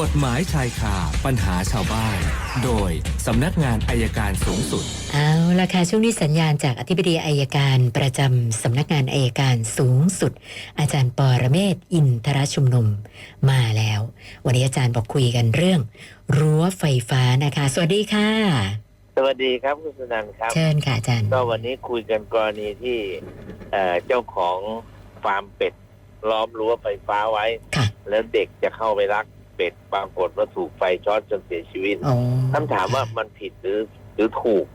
กฎหมายชายคาปัญหาชาวบ้าน โดยสำนักงานอายการสูงสุด เอาละค่ะช่วงนี้สัญญาณจากอธิบดีอายการประจำสำนักงานอายการสูงสุด อาจารย์ปอระเมศวร์อินทรชุมนุมมาแล้ว วันนี้อาจารย์บอกคุยกันเรื่อง รั้วไฟฟ้านะคะ สวัสดีค่ะ สวัสดีครับคุณสนันท์ครับ เชิญค่ะอาจารย์ก็วันนี้คุยกันกรณีที่เอ่อเจ้าของฟาร์มเป็ดล้อมรั้วไฟฟ้าไว้ ค่ะ แล้วเด็กจะเข้าไปรัก เป็ดปรากฏว่าถูกไฟช็อตจนเสียชีวิตอ๋อคำถามว่ามันผิดหรือหรือถูก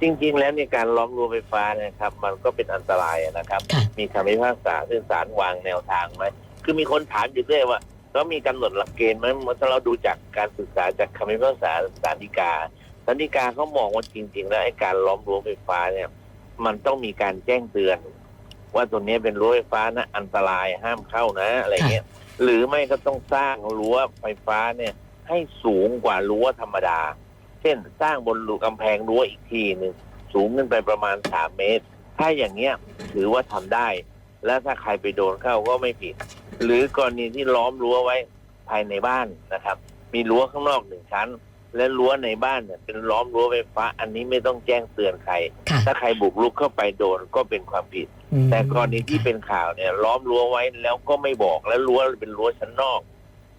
จริง ๆ แล้วในการล้อมรั้วไฟฟ้านะครับ มันก็เป็นอันตรายนะครับ ค่ะ มีคำพิพากษาซึ่งศาลวางแนวทางไหมคือมีคนถามอยู่เรื่อยว่าแล้วมีกำหนดหลักเกณฑ์ไหมถ้าเราดูจากการศึกษาจากคำพิพากษาศาลฎีกาศาลฎีกาเขามองว่าจริง ๆ แล้วไอ้การล้อมรั้วไฟฟ้าเนี่ย มันต้องมีการแจ้งเตือน ว่าตัวนี้เป็นรั้วไฟฟ้านะอันตรายห้ามเข้านะอะไรเงี้ยหรือไม่ก็ต้องสร้างรั้วไฟฟ้าเนี่ย ให้สูงกว่ารั้วธรรมดา เช่นสร้างบนรูกำแพงรั้วอีกทีหนึ่งสูงขึ้นไปประมาณสามเมตร ถ้าอย่างเงี้ยถือว่าทำได้ และถ้าใครไปโดนเข้าก็ไม่ผิด หรือกรณีที่ล้อมรั้วไว้ภายในบ้านนะครับ มีรั้วข้างนอกหนึ่งชั้น และรั้วในบ้านเนี่ยเป็นล้อมรั้วไฟฟ้า อันนี้ไม่ต้องแจ้งเตือนใคร ค่ะถ้าใครบุกรุกเข้าไปโดนก็เป็นความผิด อืมแต่กรณีที่เป็นข่าวเนี่ยล้อมรั้วไว้แล้วก็ไม่บอกแล้วรั้วเป็นรั้วชั้นนอก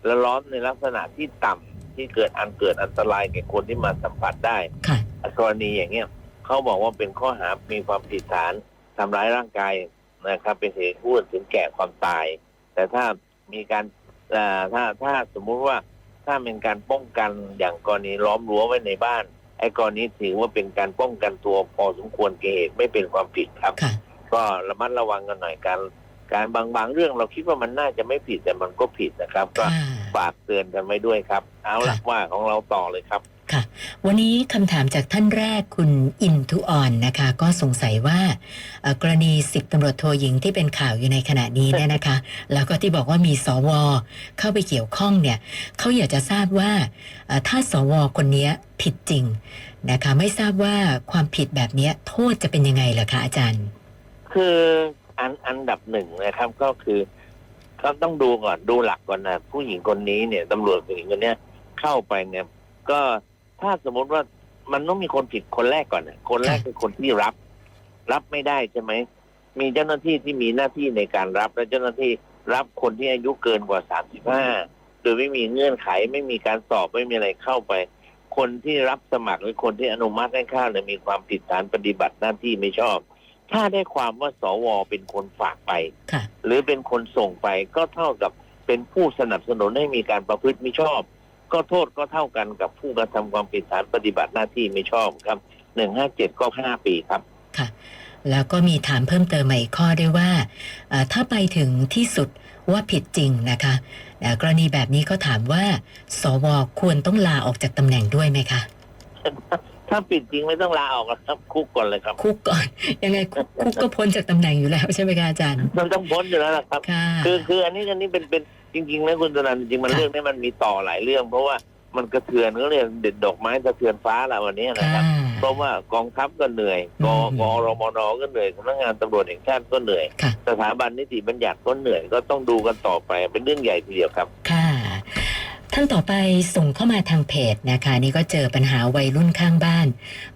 แล้วล้อมในลักษณะที่ต่ำที่เกิดอันเกิดอันตรายแก่คนที่มาสัมผัสได้ ค่ะ กรณีอย่างเงี้ยเขาบอกว่าเป็นข้อหา มีความผิดฐานทำร้ายร่างกายนะครับ เป็นเหตุให้ผู้อื่นถึงแก่ความตาย แต่ถ้ามีการเอ่อถ้าถ้าสมมุติว่า ถ้าเป็นการป้องกันอย่างกรณีล้อมรั้วไว้ในบ้าน ไอ้กรณีถือว่าเป็นการป้องกันตัวพอสมควรแก่เหตุไม่เป็นความผิดครับค่ะก็ระมัดระวังกันหน่อยการการบางบางเรื่องเราคิดว่ามันน่าจะไม่ผิดแต่มันก็ผิดนะครับ ก็ค่ะฝากเตือนกันไว้ด้วยครับ เอาละว่าของเราต่อเลยครับ ค่ะ วันนี้คำถามจากท่านแรกคุณอินทุออนนะคะ ก็สงสัยว่าเอ่อกรณีสิบตำรวจโทหญิงที่เป็นข่าวอยู่ในขณะนี้เนี่ยนะคะ แล้วก็ที่บอกว่ามีสวเข้าไปเกี่ยวข้องเนี่ยเขาอยากจะทราบว่าเอ่อถ้าสวคนเนี้ยผิดจริงนะคะ ไม่ทราบว่าความผิดแบบเนี้ยโทษจะเป็นยังไงเหรอคะอาจารย์ คืออันอันดับหนึ่งนะครับก็คือก็ต้องดูก่อนดูหลักก่อนนะผู้หญิงคนนี้เนี่ยตำรวจผู้หญิงคนเนี้ยเข้าไปเนี่ยก็ ถ้าสมมติว่ามันต้องมีคนผิดคนแรกก่อนนะคนแรกคือคนที่รับ รับไม่ได้ใช่ไหม มีเจ้าหน้าที่ที่มีหน้าที่ในการรับ และเจ้าหน้าที่รับคนที่อายุเกินกว่าสามสิบห้าโดยไม่มีเงื่อนไขไม่มีการสอบไม่มีอะไรเข้าไป คนที่รับสมัครหรือคนที่อนุมัติให้เข้าเนี่ยมีความผิดฐานปฏิบัติหน้าที่ไม่ชอบ ถ้าได้ความว่าสวเป็นคนฝากไปค่ะหรือเป็นคนส่งไปก็เท่ากับเป็นผู้สนับสนุนให้มีการประพฤติมิชอบ ก็โทษก็เท่ากันกับผู้กระทำความผิดฐานปฏิบัติหน้าที่ไม่ชอบครับหนึ่งห้าเจ็ดก็ห้าปีครับค่ะ แล้วก็มีถามเพิ่มเติมมาอีกข้อด้วยว่าเอ่อถ้าไปถึงที่สุดว่าผิดจริงนะคะเอ่อกรณีแบบนี้ก็ถามว่า สวควรต้องลาออกจากตำแหน่งด้วยไหมคะถ้าปิดจริงไม่ต้องลาออกหรอกครับคุกก่อนเลยครับ คุกก่อน ยังไงคุกคุกก็พ้นจากตำแหน่งอยู่แล้วใช่ไหมคะอาจารย์ มันต้องพ้นอยู่แล้วล่ะครับค่ะคือคืออันนี้อันนี้เป็นเป็นจริงๆนะคุณตนันจริงๆมันค่ะเรื่องนี้มันมีต่อหลายเรื่อง เพราะว่ามันกระเทือนก็เรียกเด็ดดอกไม้สะเทือนฟ้าละวันนี้นะครับค่ะเพราะว่ากองทัพก็เหนื่อยกอืมกรมนก็เหนื่อยสำนักงานตำรวจแห่งชาติก็เหนื่อยค่ะสถาบันนิติบัญญัติก็เหนื่อยก็ต้องดูกันต่อไปเป็นเรื่องใหญ่ทีเดียวครับค่ะ ท่านต่อไปส่งเข้ามาทางเพจนะคะนี่ก็เจอปัญหาวัยรุ่นข้างบ้าน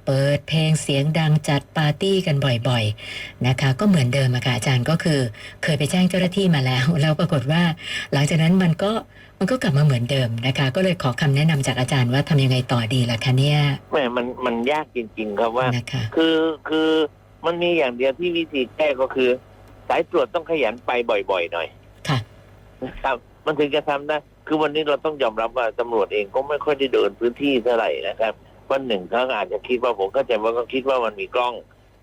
เปิดเพลงเสียงดังจัดปาร์ตี้กันบ่อยๆนะคะ ก็เหมือนเดิมอะค่ะอาจารย์ก็คือ เคยไปแจ้งเจ้าหน้าที่มาแล้ว แล้วปรากฏว่า หลังจากนั้นมันก็มันก็กลับมาเหมือนเดิมนะคะ ก็เลยขอคำแนะนำจากอาจารย์ว่าทำยังไงต่อดีล่ะคะเนี่ยแม่มันมันยากจริง ๆ ครับว่านะคะคือคือมันมีอย่างเดียวที่วิธีแก้ก็คือ สายตรวจต้องขยันไปบ่อย ๆ หน่อย ค่ะนะครับ มันถึงจะทำได้ คือวันนี้เราต้องยอมรับว่าตำรวจเองก็ไม่ค่อยได้เดินพื้นที่เท่าไหร่นะครับวันหนึ่งเขาอาจจะคิดว่าผมเข้าใจว่าเขาคิดว่ามันมีกล้อง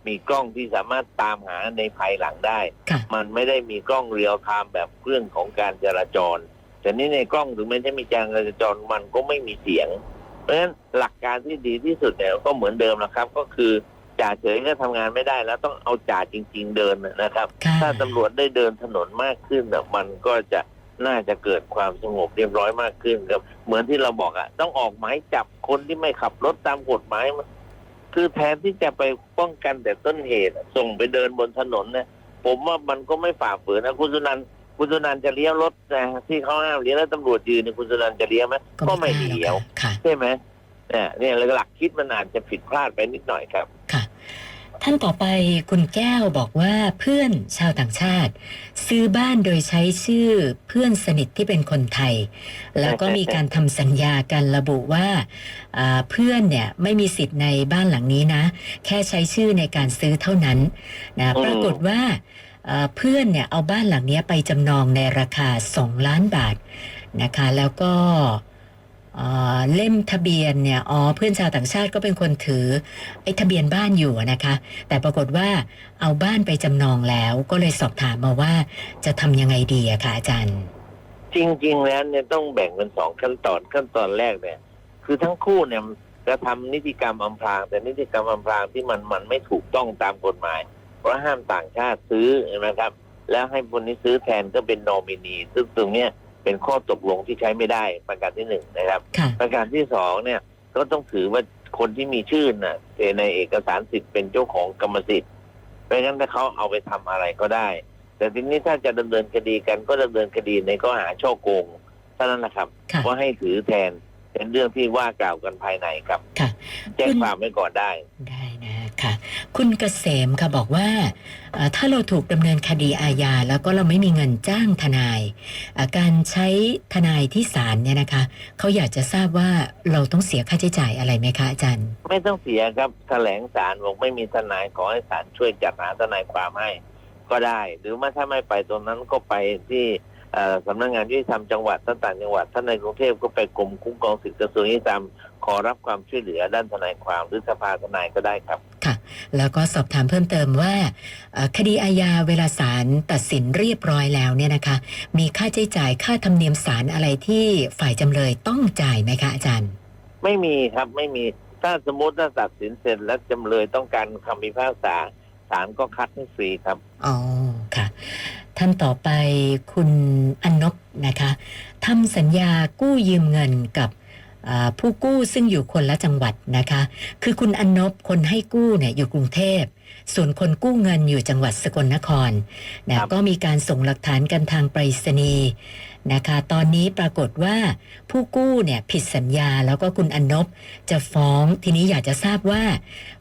มีกล้องที่สามารถตามหาในภายหลังได้ค่ะมันไม่ได้มีกล้องเรียลไทม์แบบเครื่องของการจราจรแต่นี่ในกล้องถึงแม้จะมีการจราจรมันก็ไม่มีเสียง เพราะฉะนั้นหลักการที่ดีที่สุดเนี่ยก็เหมือนเดิมนะครับ ก็คือจ่าเฉยก็ทำงานไม่ได้แล้วต้องเอาจ่าจริง ๆ เดินนะครับค่ะถ้าตำรวจได้เดินถนนมากขึ้นน่ะมันก็จะ น่าจะเกิดความสงบเรียบร้อยมากขึ้นครับ เหมือนที่เราบอกอะต้องออกหมายจับคนที่ไม่ขับรถตามกฎหมายมันคือแทนที่จะไปป้องกันแต่ต้นเหตุอะส่งไปเดินบนถนนเนี่ยผมว่ามันก็ไม่ฝ่าฝืนนะคุณสุนันท์คุณสุนันท์จะเลี้ยวรถนะที่เขาห้ามเลี้ยวแล้วตำรวจยืนเนี่ยคุณสุนันท์จะเลี้ยวไหมก็ไม่กล้าหรอกเลี้ยวค่ะใช่ไหมเนี่ยเนี่ยหลักคิดมันอาจจะผิดพลาดไปนิดหน่อยครับค่ะ ท่านต่อไปคุณแก้วบอกว่าเพื่อนชาวต่างชาติ ซื้อบ้านโดยใช้ชื่อเพื่อนสนิทที่เป็นคนไทย แล้วก็มีการทำสัญญากันระบุว่าอ่าเพื่อนเนี่ยไม่มีสิทธิ์ในบ้านหลังนี้นะ แค่ใช้ชื่อในการซื้อเท่านั้นนะอืมปรากฏว่าอ่าเพื่อนเนี่ยเอาบ้านหลังเนี้ยไปจำนองในราคา 2 ล้านบาทนะคะ แล้วก็อ่า เล่มทะเบียนเนี่ยอ๋อเพื่อนชาวต่างชาติก็เป็นคนถือไอ้ทะเบียนบ้านอยู่นะคะ แต่ปรากฏว่าเอาบ้านไปจำนองแล้ว ก็เลยสอบถามมาว่าจะทำยังไงดีอะคะอาจารย์ จริง ๆ แล้วเนี่ยต้องแบ่งเป็นสองขั้นตอนขั้นตอนแรกเนี่ย คือทั้งคู่เนี่ยกระทำนิติกรรมอำพรางแต่นิติกรรมอำพรางที่มันมันไม่ถูกต้องตามกฎหมาย เพราะห้ามต่างชาติซื้อนไหมครับ แล้วให้คนนี้ซื้อแทนก็เป็นนอมินีซึ่งตรงเนี้ย เป็นข้อตกลงที่ใช้ไม่ได้ประการที่หนึ่งนะครับ ค่ะประการที่สองเนี่ยก็ต้องถือว่าคนที่มีชื่อน่ะในเอกสารสิทธิ์เป็นเจ้าของกรรมสิทธิ์เพราะงั้นถ้าเขาเอาไปทำอะไรก็ได้ แต่ทีนี้ถ้าจะดำเนินคดีกันก็ดำเนินคดีในข้อหาช่อโกงเท่านั้นแหละครับค่ะ ว่าให้ถือแทนเป็นเรื่องที่ว่ากล่าวกันภายในครับ ค่ะแจ้งความไว้ก่อนได้ ได้นะ คุณเกษมค่ะบอกว่า ถ้าเราถูกดำเนินคดีอาญาแล้วก็เราไม่มีเงินจ้างทนาย การใช้ทนายที่ศาลเนี่ยนะคะ เขาอยากจะทราบว่าเราต้องเสียค่าใช้จ่ายอะไรไหมคะอาจารย์ ไม่ต้องเสียครับแถลงศาลบอกไม่มีทนายขอให้ศาลช่วยจัดหาทนายความให้ก็ได้ หรือว่าถ้าไม่ไปตรงนั้นก็ไปที่สำนักงานยุติธรรมจังหวัดต่างจังหวัดท่านในกรุงเทพก็ไปกรมคุ้มครองสิทธิกระทรวงยุติธรรมขอรับความช่วยเหลือด้านทนายความหรือสภาทนายก็ได้ครับ แล้วก็สอบถามเพิ่มเติมว่าเอ่อคดีอาญาเวลาศาลตัดสินเรียบร้อยแล้วเนี่ยนะคะ มีค่าใช้จ่ายค่าธรรมเนียมศาลอะไรที่ฝ่ายจำเลยต้องจ่ายไหมคะอาจารย์ ไม่มีครับไม่มีถ้าสมมติถ้าตัดสินเสร็จแล้วจำเลยต้องการคำพิพากษาศาลก็คัดให้ฟรีครับ อ๋อ ค่ะ ท่านต่อไปคุณอนนบนะคะทำสัญญากู้ยืมเงินกับอ่า ผู้กู้ซึ่งอยู่คนละจังหวัดนะคะ คือคุณอนนบคนให้กู้เนี่ยอยู่กรุงเทพ ส่วนคนกู้เงินอยู่จังหวัดสกลนครนะครับก็มีการส่งหลักฐานกันทางไปรษณีย์นะคะ ตอนนี้ปรากฏว่าผู้กู้เนี่ยผิดสัญญาแล้วก็คุณอนบจะฟ้องทีนี้อยากจะทราบว่า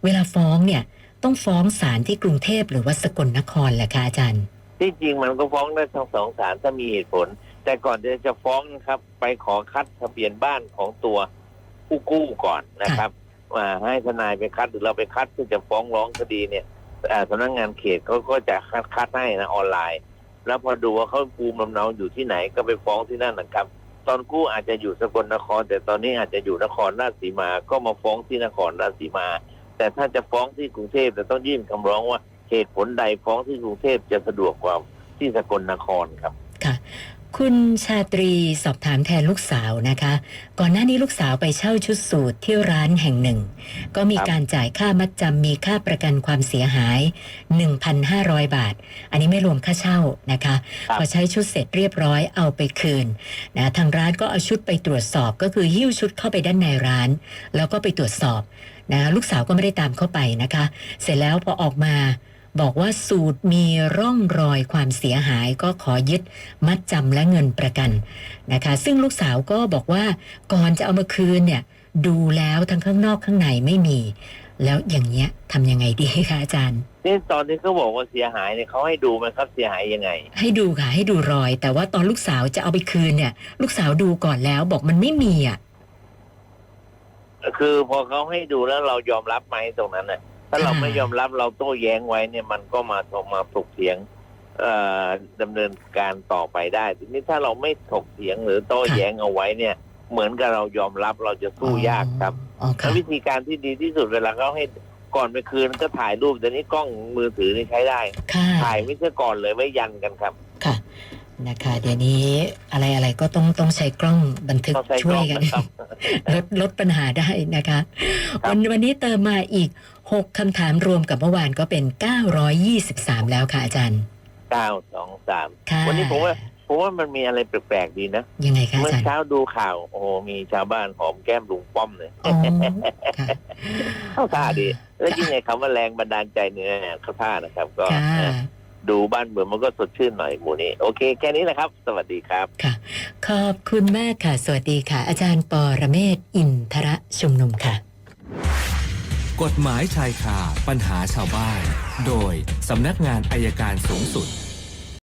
เวลาฟ้องเนี่ยต้องฟ้องศาลที่กรุงเทพหรือว่าสกลนครแหละคะอาจารย์ที่จริงมันก็ฟ้องได้ทั้งสองศาลถ้ามีเหตุผล แต่ก่อนจะจะฟ้องนะครับ ไปขอคัดทะเบียนบ้านของตัวผู้กู้ก่อนนะครับมาให้ทนายไปคัดหรือเราไปคัดเพื่อจะฟ้องร้องคดีเนี่ยเอ่อสำนักงานเขตเขาก็จะคัดคัดให้นะออนไลน์ แล้วพอดูว่าเขาภูมิลำเนาอยู่ที่ไหนก็ไปฟ้องที่นั่นนะครับ ตอนกู้อาจจะอยู่สกลนคร แต่ตอนนี้อาจจะอยู่นครราชสีมาก็มาฟ้องที่นครราชสีมา แต่ถ้าจะฟ้องที่กรุงเทพจะต้องยื่นคำร้องว่าเหตุผลใดฟ้องที่กรุงเทพจะสะดวกกว่าที่สกลนครครับ ค่ะคุณชาตรีสอบถามแทนลูกสาวนะคะ ก่อนหน้านี้ลูกสาวไปเช่าชุดสูทที่ร้านแห่งหนึ่ง ก็มีครับการจ่ายค่ามัดจำมีค่าประกันความเสียหาย 1,500 บาท อันนี้ไม่รวมค่าเช่านะคะครับพอใช้ชุดเสร็จเรียบร้อยเอาไปคืนนะทางร้านก็เอาชุดไปตรวจสอบก็คือหิ้วชุดเข้าไปด้านในร้าน แล้วก็ไปตรวจสอบนะลูกสาวก็ไม่ได้ตามเข้าไปนะคะ เสร็จแล้วพอออกมา บอกว่าสูตรมีร่องรอยความเสียหายก็ขอยึดมัดจำและเงินประกันนะคะ ซึ่งลูกสาวก็บอกว่าก่อนจะเอามาคืนเนี่ยดูแล้วทั้งข้างนอกข้างในไม่มี แล้วอย่างเงี้ยทำยังไงดีคะอาจารย์นี่ตอนที่เขาบอกว่าเสียหายเนี่ยเขาให้ดูไหมครับเสียหายยังไง ให้ดูค่ะให้ดูรอย แต่ว่าตอนลูกสาวจะเอาไปคืนเนี่ย ลูกสาวดูก่อนแล้วบอกมันไม่มีอะคือพอเขาให้ดูแล้วเรายอมรับไหมตรงนั้นน่ะ ถ้าเราค่ะไม่ยอมรับเราโต้แย้งไว้เนี่ยมันก็มาถกมาถกเถียงเอ่อดำเนินการต่อไปได้ ทีนี้ถ้าเราไม่ถกเถียงหรือโต้แย้งเอาไว้เนี่ย เหมือนกับเรายอมรับเราจะสู้ยากครับอ๋อแล้ค่ะววิธีการที่ดีที่สุดเวลาเขาให้ก่อนไปคืนก็ถ่ายรูปแต่นี้กล้องมือถือนี่ใช้ได้ค่ะถ่ายไม่ใช่ก่อนเลยไว้ยันกันครับ ค่ะ นะคะ เดี๋ยวนี้อะไรอะไรก็ต้องต้องใช้กล้องบันทึกต้องใช้กช่วล้ยองกันนะครับลดลดปัญหาได้นะคะครับวันวันนี้เติมมาอีก 6คำถามรวมกับเมื่อวานก็เป็น 923 แล้วค่ะอาจารย์ เก้าสองสามค่ะวันนี้ผมว่าผมว่ามันมีอะไรแปลกๆดีนะ ยังไงคะเมื่อเช้าดูข่าว โอ้มีชาวบ้านหอมแก้มลุงป้อมเลยเข้าท่าดี แล้วยิ่งไงคำว่าแรงบันดาลใจเนี่ยเข้าท่านะครับ ก็ดูบ้านเมืองมันก็สดชื่นหน่อยหมู่นี้ โอเค แค่นี้แหละครับ สวัสดีครับ ขอบคุณมากค่ะ สวัสดีค่ะ อาจารย์ปอระเมศอินทระชุมนุมค่ะ กฎหมายชายคาปัญหาชาวบ้าน โดยสำนักงานอายการสูงสุด